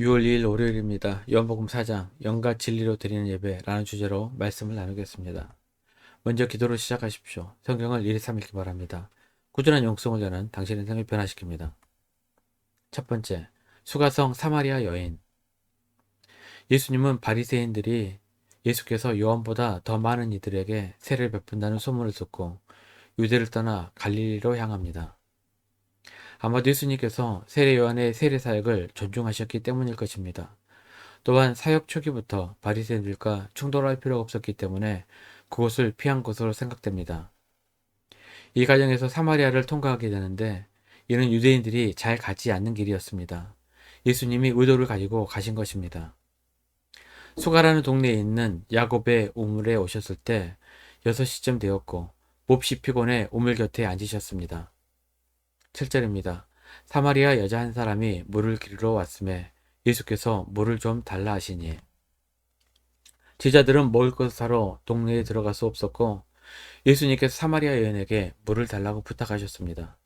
6월 2일 월요일입니다. 요한복음 4장 영과 진리로 드리는 예배라는 주제로 말씀을 나누겠습니다. 먼저 기도로 시작하십시오. 성경을 1, 2, 3 읽기 바랍니다. 꾸준한 용성을 여는 당신의 생을 변화시킵니다. 첫 번째, 수가성 사마리아 여인. 예수님은 바리새인들이 예수께서 요한보다 더 많은 이들에게 세를 베푼다는 소문을 듣고 유대를 떠나 갈릴리로 향합니다. 아마도 예수님께서 세례 요한의 세례 사역을 존중하셨기 때문일 것입니다. 또한 사역 초기부터 바리새인들과 충돌할 필요가 없었기 때문에 그곳을 피한 것으로 생각됩니다. 이 과정에서 사마리아를 통과하게 되는데 이는 유대인들이 잘 가지 않는 길이었습니다. 예수님이 의도를 가지고 가신 것입니다. 수가라는 동네에 있는 야곱의 우물에 오셨을 때 6시쯤 되었고 몹시 피곤해 우물 곁에 앉으셨습니다. 7절입니다. 사마리아 여자 한 사람이 물을 기르러 왔음에 예수께서 물을 좀 달라 하시니 제자들은 먹을 것을 사러 동네에 들어갈 수 없었고 예수님께서 사마리아 여인에게 물을 달라고 부탁하셨습니다.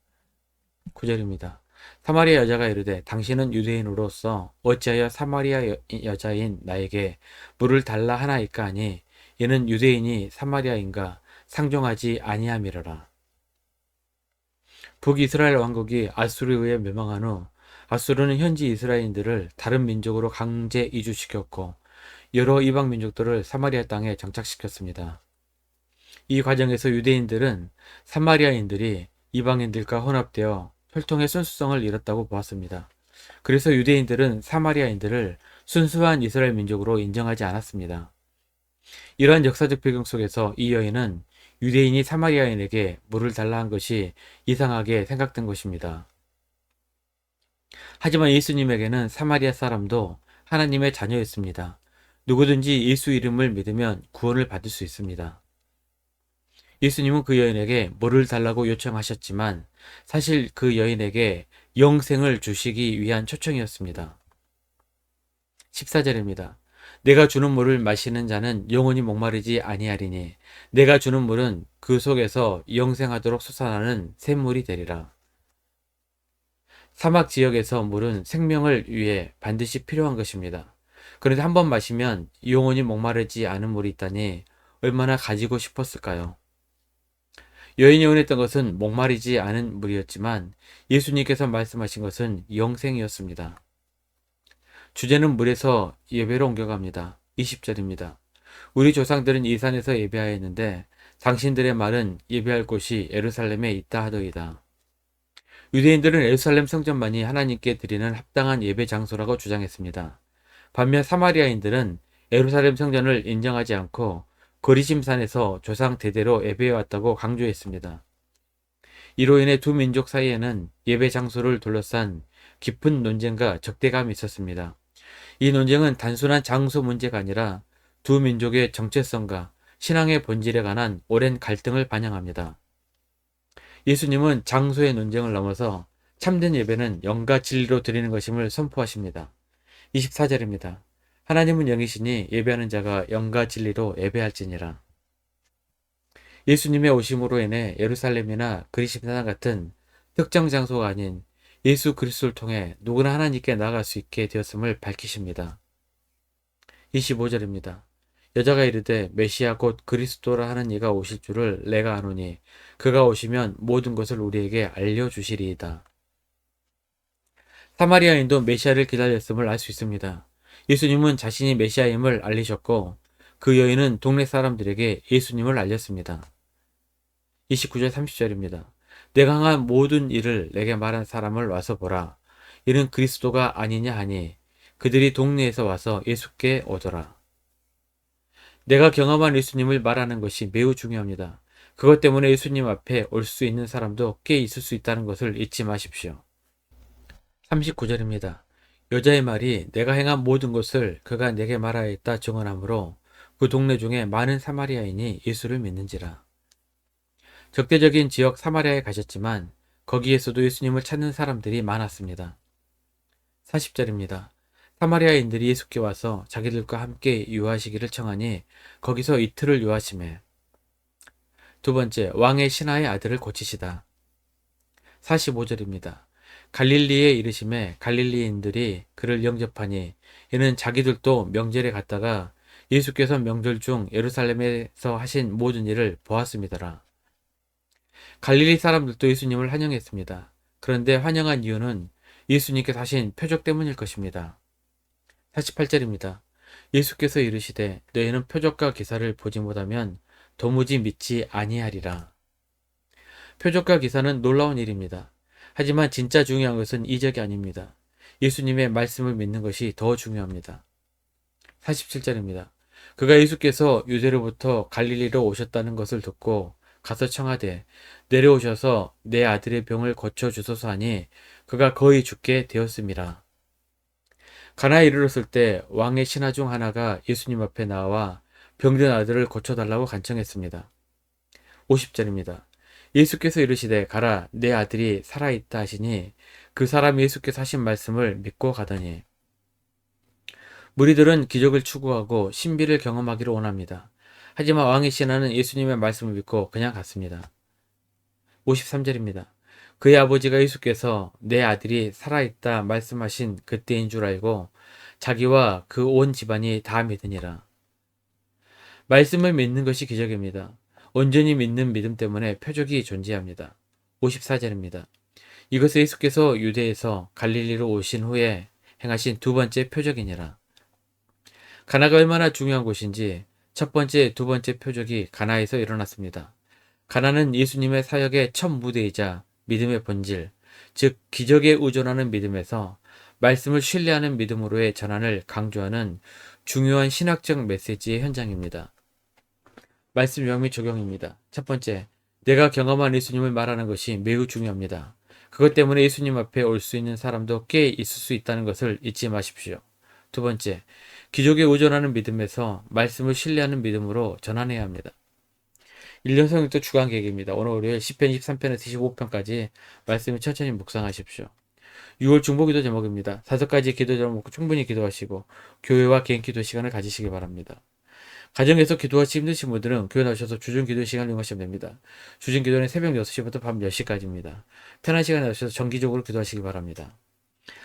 9절입니다. 사마리아 여자가 이르되 당신은 유대인으로서 어찌하여 사마리아 여, 여자인 나에게 물을 달라 하나이까 하니 이는 유대인이 사마리아인가 상종하지 아니함이러라. 북이스라엘 왕국이 아수르에 의해 멸망한 후 아수르는 현지 이스라엘인들을 다른 민족으로 강제 이주시켰고 여러 이방 민족들을 사마리아 땅에 정착시켰습니다. 이 과정에서 유대인들은 사마리아인들이 이방인들과 혼합되어 혈통의 순수성을 잃었다고 보았습니다. 그래서 유대인들은 사마리아인들을 순수한 이스라엘 민족으로 인정하지 않았습니다. 이러한 역사적 배경 속에서 이 여인은 유대인이 사마리아인에게 물을 달라 한 것이 이상하게 생각된 것입니다. 하지만 예수님에게는 사마리아 사람도 하나님의 자녀였습니다. 누구든지 예수 이름을 믿으면 구원을 받을 수 있습니다. 예수님은 그 여인에게 물을 달라고 요청하셨지만 사실 그 여인에게 영생을 주시기 위한 초청이었습니다. 14절입니다. 내가 주는 물을 마시는 자는 영원히 목마르지 아니하리니 내가 주는 물은 그 속에서 영생하도록 솟아나는 샘물이 되리라. 사막 지역에서 물은 생명을 위해 반드시 필요한 것입니다. 그런데 한 번 마시면 영원히 목마르지 않은 물이 있다니 얼마나 가지고 싶었을까요? 여인이 원했던 것은 목마르지 않은 물이었지만 예수님께서 말씀하신 것은 영생이었습니다. 주제는 물에서 예배로 옮겨갑니다. 20절입니다. 우리 조상들은 이 산에서 예배하였는데 당신들의 말은 예배할 곳이 에루살렘에 있다 하더이다. 유대인들은 에루살렘 성전만이 하나님께 드리는 합당한 예배 장소라고 주장했습니다. 반면 사마리아인들은 에루살렘 성전을 인정하지 않고 거리심산에서 조상 대대로 예배해왔다고 강조했습니다. 이로 인해 두 민족 사이에는 예배 장소를 둘러싼 깊은 논쟁과 적대감이 있었습니다. 이 논쟁은 단순한 장소 문제가 아니라 두 민족의 정체성과 신앙의 본질에 관한 오랜 갈등을 반영합니다. 예수님은 장소의 논쟁을 넘어서 참된 예배는 영과 진리로 드리는 것임을 선포하십니다. 24절입니다. 하나님은 영이시니 예배하는 자가 영과 진리로 예배할지니라. 예수님의 오심으로 인해 예루살렘이나 그리심산 같은 특정 장소가 아닌 예수 그리스도를 통해 누구나 하나님께 나아갈 수 있게 되었음을 밝히십니다. 25절입니다. 여자가 이르되 메시아 곧 그리스도라 하는 이가 오실 줄을 내가 아노니 그가 오시면 모든 것을 우리에게 알려주시리이다. 사마리아인도 메시아를 기다렸음을 알 수 있습니다. 예수님은 자신이 메시아임을 알리셨고 그 여인은 동네 사람들에게 예수님을 알렸습니다. 29절 30절입니다. 내가 행한 모든 일을 내게 말한 사람을 와서 보라. 이는 그리스도가 아니냐 하니 그들이 동네에서 와서 예수께 오더라. 내가 경험한 예수님을 말하는 것이 매우 중요합니다. 그것 때문에 예수님 앞에 올 수 있는 사람도 꽤 있을 수 있다는 것을 잊지 마십시오. 39절입니다. 여자의 말이 내가 행한 모든 것을 그가 내게 말하였다 증언하므로 그 동네 중에 많은 사마리아인이 예수를 믿는지라. 적대적인 지역 사마리아에 가셨지만 거기에서도 예수님을 찾는 사람들이 많았습니다. 40절입니다. 사마리아인들이 예수께 와서 자기들과 함께 유하시기를 청하니 거기서 이틀을 유하심에 두 번째 왕의 신하의 아들을 고치시다. 45절입니다. 갈릴리에 이르심에 갈릴리인들이 그를 영접하니 이는 자기들도 명절에 갔다가 예수께서 명절 중 예루살렘에서 하신 모든 일을 보았습니다라. 갈릴리 사람들도 예수님을 환영했습니다. 그런데 환영한 이유는 예수님께서 하신 표적 때문일 것입니다. 48절입니다. 예수께서 이르시되 너희는 표적과 기사를 보지 못하면 도무지 믿지 아니하리라. 표적과 기사는 놀라운 일입니다. 하지만 진짜 중요한 것은 이적이 아닙니다. 예수님의 말씀을 믿는 것이 더 중요합니다. 47절입니다. 그가 예수께서 유대로부터 갈릴리로 오셨다는 것을 듣고 가서 청하되 내려오셔서 내 아들의 병을 고쳐 주소서 하니 그가 거의 죽게 되었습니다. 가나에 이르렀을 때 왕의 신하 중 하나가 예수님 앞에 나와 병든 아들을 고쳐달라고 간청했습니다. 50절입니다. 예수께서 이르시되 가라 내 아들이 살아있다 하시니 그 사람이 예수께서 하신 말씀을 믿고 가더니 무리들은 기적을 추구하고 신비를 경험하기를 원합니다. 하지만 왕의 신하는 예수님의 말씀을 믿고 그냥 갔습니다. 53절입니다. 그의 아버지가 예수께서 내 아들이 살아있다 말씀하신 그때인 줄 알고 자기와 그 온 집안이 다 믿으니라. 말씀을 믿는 것이 기적입니다. 온전히 믿는 믿음 때문에 표적이 존재합니다. 54절입니다. 이것은 예수께서 유대에서 갈릴리로 오신 후에 행하신 두 번째 표적이니라. 가나가 얼마나 중요한 곳인지 첫 번째, 두 번째 표적이 가나에서 일어났습니다. 가나는 예수님의 사역의 첫 무대이자 믿음의 본질, 즉 기적에 의존하는 믿음에서 말씀을 신뢰하는 믿음으로의 전환을 강조하는 중요한 신학적 메시지의 현장입니다. 말씀 및 적용입니다. 첫 번째, 내가 경험한 예수님을 말하는 것이 매우 중요합니다. 그것 때문에 예수님 앞에 올 수 있는 사람도 꽤 있을 수 있다는 것을 잊지 마십시오. 두 번째, 기적에 의존하는 믿음에서 말씀을 신뢰하는 믿음으로 전환해야 합니다. 1년 성경도 주간 계획입니다. 오늘 월요일 10편, 23편에서 25편까지 말씀을 천천히 묵상하십시오. 6월 중보기도 제목입니다. 다섯 가지 기도 제목 충분히 기도하시고 교회와 개인 기도 시간을 가지시기 바랍니다. 가정에서 기도하시 힘드신 분들은 교회 나오셔서 주중 기도 시간을 이용하시면 됩니다. 주중 기도는 새벽 6시부터 밤 10시까지입니다. 편한 시간에 나오셔서 정기적으로 기도하시기 바랍니다.